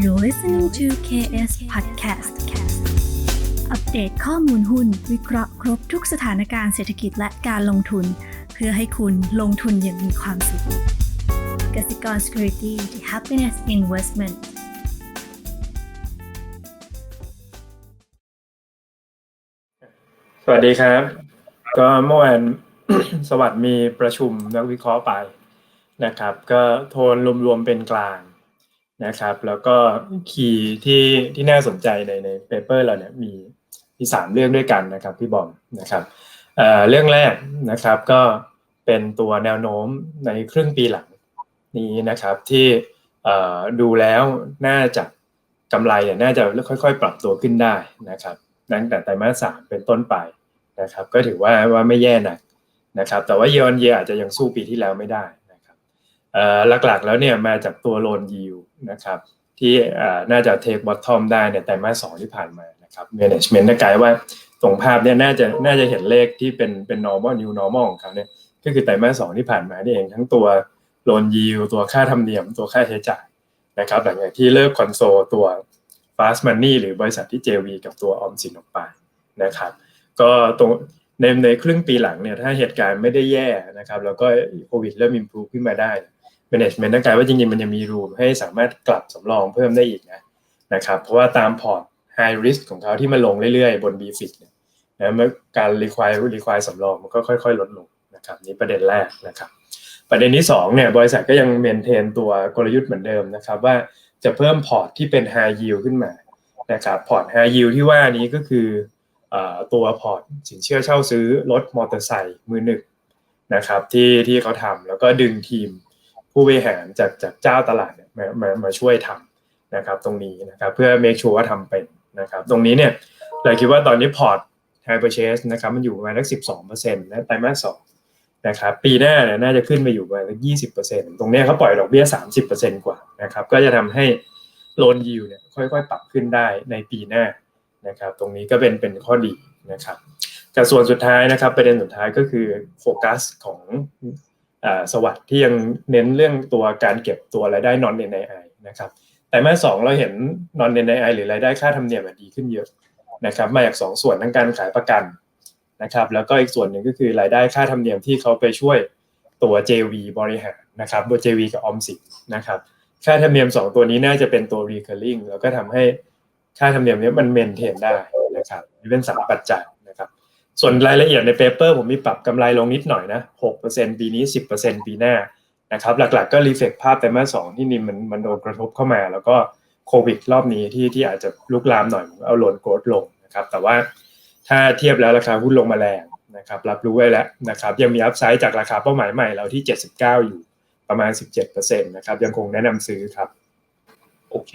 You're listening to KS Podcast อัปเดตข้อมูลหุ้น วิเคราะห์ครบทุกสถานการณ์เศรษฐกิจและการลงทุน เพื่อให้คุณลงทุนอย่างมีความสุขกสิกร Security the Happiness Investment สวัสดีครับ ก็เมื่อวานสวัสดีมีประชุมนักวิเคราะห์ไปนะครับ ก็โทนรวมๆเป็นกลาง นะครับ แล้วก็คีย์ที่ที่น่าสนใจในในเปเปอร์เราเนี่ยมีมีสามเรื่องด้วยกันนะครับพี่บอมนะครับเเรื่องแรกนะครับก็เป็นตัวแนวโน้มในครึ่งปีหลังนี้นะครับที่ดูแล้วน่าจะกำไรเนี่ยน่าจะค่อยๆ ปรับตัวขึ้นได้นะครับตั้งแต่ไตรมาสสามเป็นต้นไปนะครับ ก็ถือว่าว่าไม่แย่หนักนะครับ แต่ว่าเยอนเยอาจจะยังสู้ปีที่แล้วไม่ได้ หลักๆแล้วเนี่ยมาจากตัวโลนยิวนะครับที่น่าจะเทคบอททอมได้ในไตรมาสสองที่ผ่านมานะครับ management ได้ไกด์ว่าตรงภาพเนี่ยน่าจะน่าจะเห็นเลขที่เป็นเป็น normal new normal ของเขาเนี่ยก็คือไตรมาสสองที่ผ่านมานี่เองทั้งตัวโลนยิวตัวค่าธรรมเนียมตัวค่าใช้จ่ายนะครับหลังจากที่เลิกคอนโซลตัว fast money หรือบริษัทที่ JV กับตัวออมสินออกไปนะครับก็ตรงในในครึ่งปีหลังเนี่ยถ้าเหตุการณ์ไม่ได้แย่นะครับแล้วก็โควิดเริ่ม improve ขึ้นมาได้ management ต้องการว่าจริงๆมันยังมีรูมให้สามารถกลับสำรองเพิ่มได้อีกนะนะครับเพราะว่าตามพอร์ต high risk ของเขาที่มาลงเรื่อยๆ บน b f i t เนี่ยนะการ require require สำรองมันก็ค่อยๆ ลดลงนะครับนี่ประเด็นแรกนะครับ ประเด็นที่2เนี่ยบริษัทก็ยังเมนเทนตัวกลยุทธ์เหมือนเดิมนะครับว่าจะเพิ่มพอร์ตที่เป็น high yield ขึ้นมานะครับพอร์ต high yield ที่ว่านี้ก็คือตัวพอร์ตสินเชื่อเช่าซื้อรถมอเตอร์ไซค์มือหนึ่งนะครับที่ที่เขาทำแล้วก็ดึงทีม ผู้บริหารจากจากเจ้าตลาดเนี่ยมามามาช่วยทำนะครับตรงนี้นะครับเพื่อ make sure ว่าทำเป็นนะครับตรงนี้เนี่ยเราคิดว่าตอนนี้พอร์ต high purchase นะครับมันอยู่ประมาณสักสิบสองเปอร์เซ็นต์นะไตรมาสสองนะครับปีหน้าเนี่ยน่าจะขึ้นไปอยู่ประมาณสักยี่สิบเปอร์เซ็นต์ตรงนี้เขาปล่อยดอกเบี้ยสามสิบเปอร์เซ็นต์กว่านะครับก็จะทำให้โลนยิวเนี่ยค่อยๆ ปรับขึ้นได้ในปีหน้านะครับตรงนี้ก็เป็นเป็นข้อดีนะครับแต่ส่วนสุดท้ายนะครับประเด็นสุดท้ายก็คือโฟกัสของ สวัสด์ที่ยังเน้นเรื่องตัวการเก็บตัวรายได้ non NII นะครับแต่เมื่อสองเราเห็น non NII หรือรายได้ค่าธรรมเนียมดีขึ้นเยอะนะครับมาจากสองส่วนทั้งการขายประกันนะครับแล้วก็อีกส่วนหนึ่งก็คือรายได้ค่าธรรมเนียมที่เขาไปช่วยตัว JV บริหารนะครับตัว JV กับออมสินนะครับค่าธรรมเนียม 2 ตัวนี้น่าจะเป็นตัว recurring แล้วก็ทำให้ค่าธรรมเนียมนี้มันเมนเทนได้นะครับนี่เป็นสามปัจจัย ส่วนรายละเอียดในเปเปอร์ผมมีปรับกำไรลงนิดหน่อยนะ6%ปีนี้10%ปีหน้านะครับหลักๆก็รีเฟกภาพแต่มาสองที่นิมมันมันโดนกระทบเข้ามา แล้วก็โควิดรอบนี้ที่ที่อาจจะลุกลามหน่อยเอาโลนโกรดลงนะครับแต่ว่าถ้าเทียบแล้วราคาหุ้นลงมาแรงนะครับรับรู้ไว้แล้วนะครับยังมีอัพไซด์จากราคาเป้าหมายใหม่เราที่ 79 อยู่ประมาณ 17%นะครับยังคงแนะนำซื้อครับ โอเค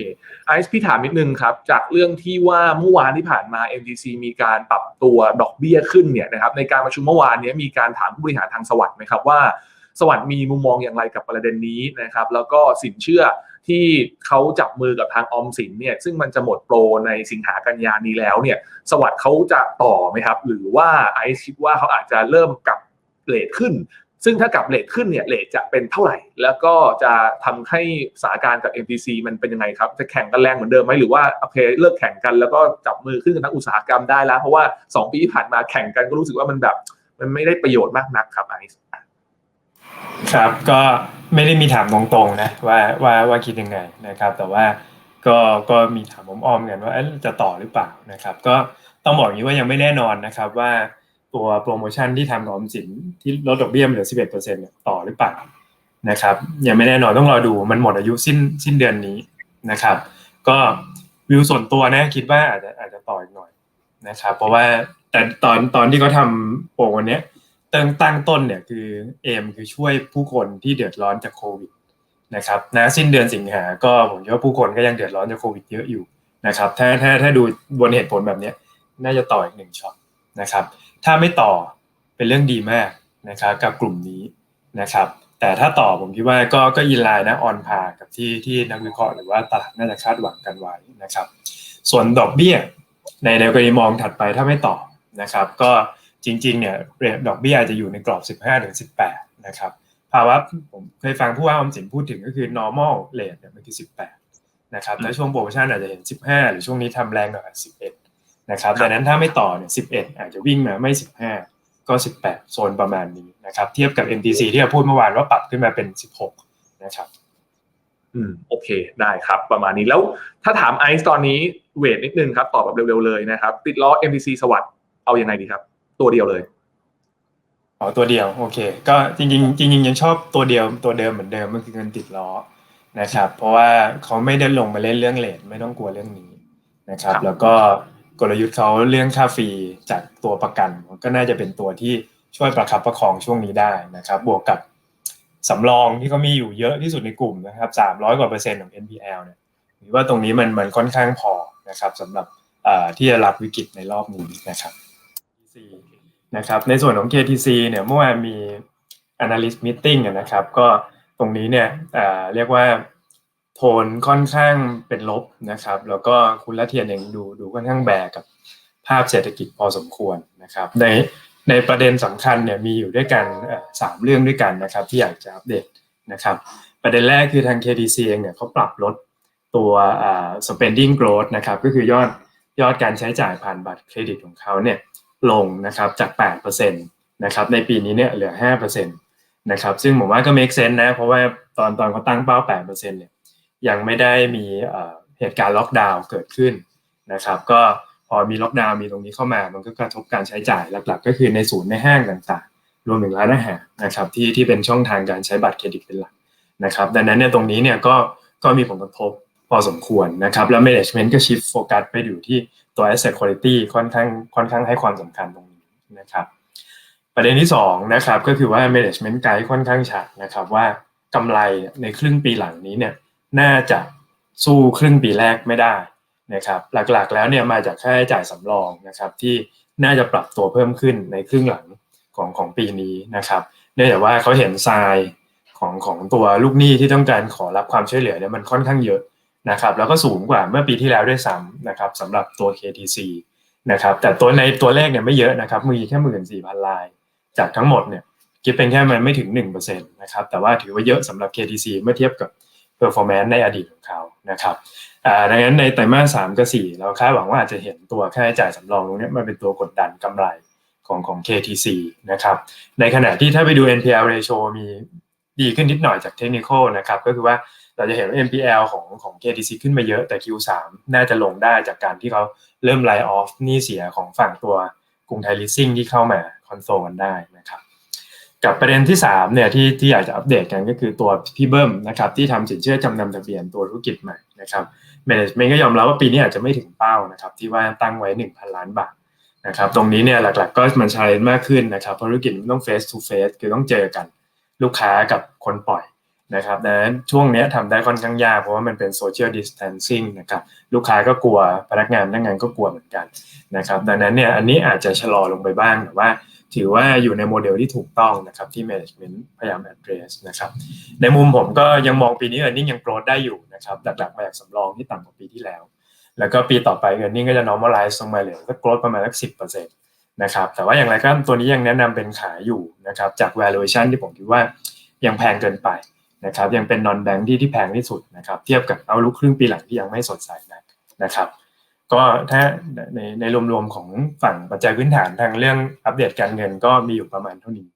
ไอซ์พี่ถามนิดนึงครับ จากเรื่องที่ว่าเมื่อวานที่ผ่านมา MTC มีการปรับตัวดอกเบี้ยขึ้นเนี่ยนะครับในการประชุมเมื่อวานนี้มีการถามผู้บริหารทางสวัสด์ไหมครับว่าสวัสด์มีมุมมองอย่างไรกับประเด็นนี้นะครับแล้วก็สินเชื่อที่เขาจับมือกับทางออมสินเนี่ยซึ่งมันจะหมดโปรในสิงหากันยานี้แล้วเนี่ยสวัสด์เขาจะต่อไหมครับ หรือว่าไอซ์คิดว่าเขาอาจจะเริ่มกับเลทขึ้น ซึ่งถ้ากับเลทขึ้นเนี่ยเลทจะเป็นเท่าไหร่ แล้วก็จะทำให้สถานการณ์กับ MTC มันเป็นยังไงครับ จะแข่งกันแรงเหมือนเดิมไหมหรือว่าโอเคเลิกแข่งกันแล้วก็จับมือขึ้นกับนักอุตสาหกรรมได้แล้ว เพราะว่า 2 ปีที่ผ่านมาแข่งกันก็รู้สึกว่ามันแบบ มันไม่ได้ประโยชน์มากนักครับไอซ์ครับก็ไม่ได้มีถามตรงๆนะว่าว่าว่าคิดยังไงนะครับ แต่ว่าก็ก็มีถามอ้อมๆกันว่าจะต่อหรือเปล่านะครับ ก็ต้องบอกอย่างนี้ว่ายังไม่แน่นอนนะครับว่า ตัวโปรโมชั่นที่ทำกับออมสินที่ลดดอกเบี้ยเหลือ 11%เนี่ยต่อหรือเปล่านะครับยังไม่แน่นอนต้องรอดูมันหมดอายุสิ้นสิ้นเดือนนี้นะครับ ก็วิวส่วนตัวนะคิดว่าอาจจะอาจจะต่ออีกหน่อยนะครับ เพราะว่าแต่ตอนตอนที่เขาทำโปรวันนี้ตั้งตั้งต้นเนี่ยคือเอมคือช่วยผู้คนที่เดือดร้อนจากโควิดนะครับนะสิ้นเดือนสิงหาก็ผมคิดว่าผู้คนก็ยังเดือดร้อนจากโควิดเยอะอยู่นะครับถ้าถ้าถ้าดูบนเหตุผลแบบนี้น่าจะต่ออีกหนึ่งช็อตนะครับ ถ้าไม่ต่อเป็นเรื่องดีมากนะครับกับกลุ่มนี้นะครับแต่ถ้าต่อผมคิดว่าก็ก็อินไลน์นะออนพากับที่ที่นักวิเคราะห์หรือว่าตลาดน่าจะคาดหวังกันไว้นะครับ ส่วนดอกเบี้ยในในกรณีมองถัดไปถ้าไม่ต่อนะครับ ก็จริงๆเนี่ยเรทดอกเบี้ยจะอยู่ในกรอบ 15-18นะครับภาวะผมเคยฟังผู้ว่าออมสินพูดถึงก็คือ normal rate เนี่ยมันคือ 18นะครับอืมแล้วช่วงโปรโมชั่นอาจจะเห็น 15 หรือช่วงนี้ทำแรงหน่อย11 นะครับดังนั้นถ้าไม่ต่อเนี่ย11อาจจะวิ่งมาไม่ 15 ก็ 18 โซนประมาณนี้นะครับเทียบกับ MTC ที่เราพูดเมื่อวานว่าปรับขึ้นมาเป็น 16 นะครับอืมโอเคได้ครับประมาณนี้แล้วถ้าถามไอซ์ตอนนี้เวทนิดนึงครับตอบแบบเร็วๆเลยนะครับ ติดล้อ MTC สวัสด์เอายังไงดีครับ ตัวเดียวเลยอ๋อตัวเดียวโอเค ก็จริงๆจริงๆยังชอบตัวเดียวตัวเดิมเหมือนเดิมก็คือเงินติดล้อนะครับ เพราะว่าเขาไม่ได้ลงมาเล่นเรื่องเลทไม่ต้องกลัวเรื่องนี้นะครับครับแล้วก็ กลยุทธ์เขาเรื่องค่าฟรีจากตัวประกันก็น่าจะเป็นตัวที่ช่วยประคับประคองช่วงนี้ได้นะครับ บวกกับสำรองที่เขามีอยู่เยอะที่สุดในกลุ่มนะครับสามร้อยกว่าเปอร์เซ็นต์ของ NPL เนี่ยหรือว่าตรงนี้มันมันค่อนข้างพอนะครับสำหรับที่จะรับวิกฤตในรอบนี้นะครับนะครับ ในส่วนของ KTC เนี่ยเมื่อวานมี analyst meeting นะครับ ก็ตรงนี้เนี่ยเรียกว่า โทนค่อนข้างเป็นลบนะครับ แล้วก็คุณละเทียนเองดูดูค่อนข้างแบกกับภาพเศรษฐกิจพอสมควรนะครับ ในในประเด็นสำคัญเนี่ยมีอยู่ด้วยกันสามเรื่องด้วยกันนะครับ ที่อยากจะอัปเดตนะครับ ประเด็นแรกคือทาง KTC เองเนี่ยเขาปรับลดตัว spending growth นะครับก็คือยอดยอดการใช้จ่ายผ่านบัตรเครดิตของเขาเนี่ยลงนะครับจาก 8%นะครับในปีนี้เนี่ยเหลือ 5%นะครับซึ่งผมว่าก็ make sense นะ เพราะว่าตอนตอนเขาตั้งเป้า 8%เนี่ย ยังไม่ได้มีเหตุการณ์ล็อกดาวน์เกิดขึ้นนะครับ ก็พอมีล็อกดาวน์มีตรงนี้เข้ามา มันก็กระทบการใช้จ่ายหลักๆ ก็คือในศูนย์ในห้างต่างๆ รวมถึงร้านอาหารนะครับที่ที่เป็นช่องทางการใช้บัตรเครดิตเป็นหลักนะครับ ดังนั้นเนี่ยตรงนี้เนี่ยก็ก็มีผลกระทบพอสมควรนะครับ แล้ว management ก็ shift โฟกัสไปอยู่ที่ตัว asset quality ค่อนข้างค่อนข้างให้ความสำคัญตรงนี้นะครับ ประเด็นที่สองนะครับก็คือว่า management guide ค่อนข้างชัดนะครับว่ากำไรในครึ่งปีหลังนี้เนี่ย น่าจะสู้ครึ่งปีแรกไม่ได้นะครับหลักๆแล้วเนี่ยมาจากค่าใช้จ่ายสำรองนะครับที่น่าจะปรับตัวเพิ่มขึ้นในครึ่งหลังของของปีนี้นะครับเนื่องจากว่าเขาเห็นทรายของของตัวลูกหนี้ที่ต้องการขอรับความช่วยเหลือเนี่ยมันค่อนข้างเยอะนะครับแล้วก็สูงกว่าเมื่อปีที่แล้วด้วยซ้ำนะครับสำหรับตัว KTC นะครับแต่ตัวในตัวเลขเนี่ยไม่เยอะนะครับมีแค่หมื่นสี่พันลาย จากทั้งหมดเนี่ยคิดเป็นแค่มันไม่ถึง1%นะครับแต่ว่าถือว่าเยอะสำหรับ KTC เมื่อเทียบกับ performance ในอดีตของเขานะครับดังนั้นในไตรมาสสามกับสี่เราคาดหวังว่าอาจจะเห็นตัวค่าใช้จ่ายสำรองตรงนี้มันเป็นตัวกดดันกำไรของของ KTC นะครับในขณะที่ถ้าไปดู NPL ratio มีดีขึ้นนิดหน่อยจากเทคนิคนะครับก็คือว่าเราจะเห็นว่า NPL ของของ KTC ขึ้นมาเยอะแต่ Q3 น่าจะลงได้จากการที่เขาเริ่มไลออฟหนี้เสียของฝั่งตัวกรุงไทยลิสซิ่งที่เข้ามาคอนโซลกันได้นะครับ กับประเด็นที่3เนี่ยที่ที่อยากจะอัปเดตกันก็คือตัวพี่เบิ้มนะครับที่ทำสินเชื่อจำนำทะเบียนตัวธุรกิจใหม่นะครับ Management ก็ยอมรับว่าปีนี้อาจจะไม่ถึงเป้านะครับที่ว่าตั้งไว้ 1,000 ล้านบาทนะครับตรงนี้เนี่ยหลักๆก็มันชาเลนมากขึ้นนะครับเพราะธุรกิจมันต้อง face to face คือต้องเจอกันลูกค้ากับคนปล่อยนะครับดังนั้นช่วงนี้ทำได้ค่อนข้างยากเพราะว่ามันเป็น social distancing นะครับลูกค้าก็กลัวพนักงานพนักงานก็กลัวเหมือนกันนะครับดังนั้นเนี่ยอันนี้อาจจะชะลอลงไปบ้างแต่ว่า ถือว่าอยู่ในโมเดลที่ถูกต้องนะครับที่ management พยายาม address นะครับในมุมผมก็ยังมองปีนี้ earning ยัง growth ได้อยู่นะครับหลักๆมาจากสำรองที่ต่ำกว่าปีที่แล้ว แล้วก็ปีต่อไป earning ก็จะ normalize ลงมาเหลือสัก growth ประมาณสัก10%นะครับแต่ว่าอย่างไรก็ตัวนี้ยังแนะนำเป็นขายอยู่นะครับจาก valuation ที่ผมคิดว่ายังแพงเกินไปนะครับยังเป็นนอนแบงค์ที่ที่แพงที่สุดนะครับเทียบกับเอาลุกครึ่งปีหลังที่ยังไม่สดใสนะนะครับ ก็ถ้าในในรวมๆของฝั่งปัจจัยพื้นฐานทางเรื่องอัปเดตการเงินก็มีอยู่ประมาณเท่านี้